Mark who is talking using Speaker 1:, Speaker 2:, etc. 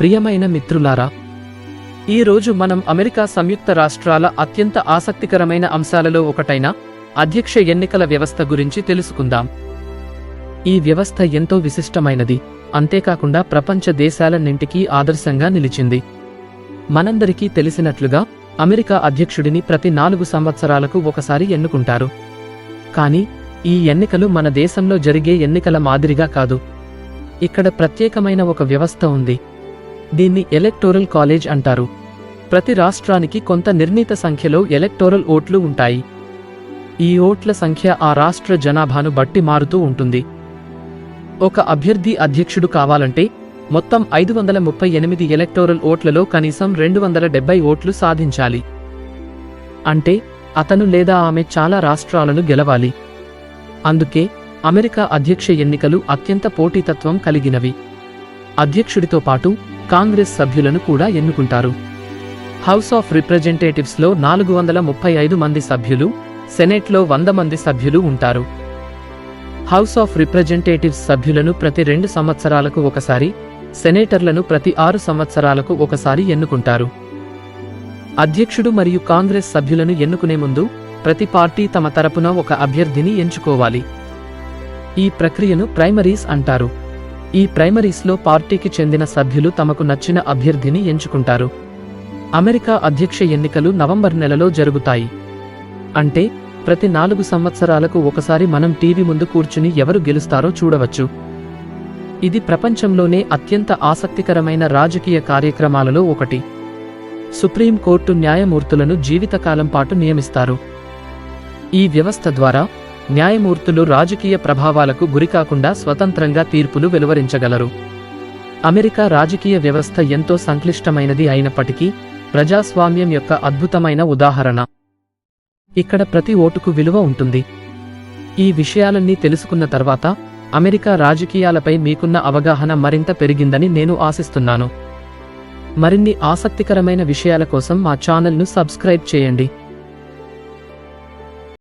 Speaker 1: ప్రియమైన మిత్రులారా ఈ రోజు మనం అమెరికా సంయుక్త రాష్ట్రాల అత్యంత ఆసక్తికరమైన అంశాలలో ఒకటైన అధ్యక్ష ఎన్నికల వ్యవస్థ గురించి తెలుసుకుందాం. ఈ వ్యవస్థ ఎంతో విశిష్టమైనది అంతేకాకుండా ప్రపంచ దేశాలన్నింటికీ ఆదర్శంగా నిలిచింది. మనందరికీ తెలిసినట్లుగా అమెరికా అధ్యక్షుడిని ప్రతి నాలుగు సంవత్సరాలకు ఒకసారి ఎన్నుకుంటారు. కానీ ఈ ఎన్నికలు మన దేశంలో జరిగే ఎన్నికల మాదిరిగా కాదు. ఇక్కడ ప్రత్యేకమైన ఒక వ్యవస్థ ఉంది. దీన్ని ఎలక్టోరల్ కాలేజ్ అంటారు. ప్రతి రాష్ట్రానికి కొంత నిర్ణీత సంఖ్యలో ఎలక్టోరల్ ఓట్లు ఉంటాయి. ఈ ఓట్ల సంఖ్య ఆ రాష్ట్ర జనాభాను బట్టి మారుతూ ఉంటుంది. ఒక అభ్యర్థి అధ్యక్షుడు కావాలంటే మొత్తం ఐదు వందల ముప్పై ఎనిమిది ఎలక్టోరల్ ఓట్లలో కనీసం రెండు వందల డెబ్బై ఓట్లు సాధించాలి. అంటే అతను లేదా ఆమె చాలా రాష్ట్రాలను గెలవాలి. అందుకే అమెరికా అధ్యక్ష ఎన్నికలు అత్యంత పోటీతత్వం కలిగినవి. అధ్యక్షుడితో పాటు కాంగ్రెస్ సభ్యులను కూడా ఎన్నుకుంటారు. హౌస్ ఆఫ్ రిప్రజెంటేటివ్స్లో నాలుగు వందల ముప్పై ఐదు మంది సభ్యులు సెనేట్లో వంద మంది సభ్యులు ఉంటారు. హౌస్ ఆఫ్ రిప్రజెంటేటివ్స్ సభ్యులను ప్రతి రెండు సంవత్సరాలకు ఒకసారి సెనేటర్లను ప్రతి ఆరు సంవత్సరాలకు ఒకసారి ఎన్నుకుంటారు. అధ్యక్షుడు మరియు కాంగ్రెస్ సభ్యులను ఎన్నుకునే ముందు ప్రతి పార్టీ తమ తరపున ఒక అభ్యర్థిని ఎంచుకోవాలి. ఈ ప్రక్రియను ప్రైమరీస్ అంటారు. ఈ ప్రైమరీస్లో పార్టీకి చెందిన సభ్యులు తమకు నచ్చిన అభ్యర్థిని ఎంచుకుంటారు. అమెరికా అధ్యక్ష ఎన్నికలు నవంబర్ నెలలో జరుగుతాయి. అంటే ప్రతి నాలుగు సంవత్సరాలకు ఒకసారి మనం టీవీ ముందు కూర్చుని ఎవరు గెలుస్తారో చూడవచ్చు. ఇది ప్రపంచంలోనే అత్యంత ఆసక్తికరమైన రాజకీయ కార్యక్రమాలలో ఒకటి. సుప్రీంకోర్టు న్యాయమూర్తులను జీవితకాలం పాటు నియమిస్తారు. ఈ వ్యవస్థ ద్వారా న్యాయమూర్తులు రాజకీయ ప్రభావాలకు గురికాకుండా స్వతంత్రంగా తీర్పులు వెలువరించగలరు. అమెరికా రాజకీయ వ్యవస్థ ఎంతో సంక్లిష్టమైనది అయినప్పటికీ ప్రజాస్వామ్యం యొక్క అద్భుతమైన ఉదాహరణ. ఇక్కడ ప్రతి ఓటుకు విలువ ఉంటుంది. ఈ విషయాలన్నీ తెలుసుకున్న తర్వాత అమెరికా రాజకీయాలపై మీకున్న అవగాహన మరింత పెరిగిందని నేను ఆశిస్తున్నాను. మరిన్ని ఆసక్తికరమైన విషయాల కోసం మా ఛానల్ను సబ్స్క్రైబ్ చేయండి.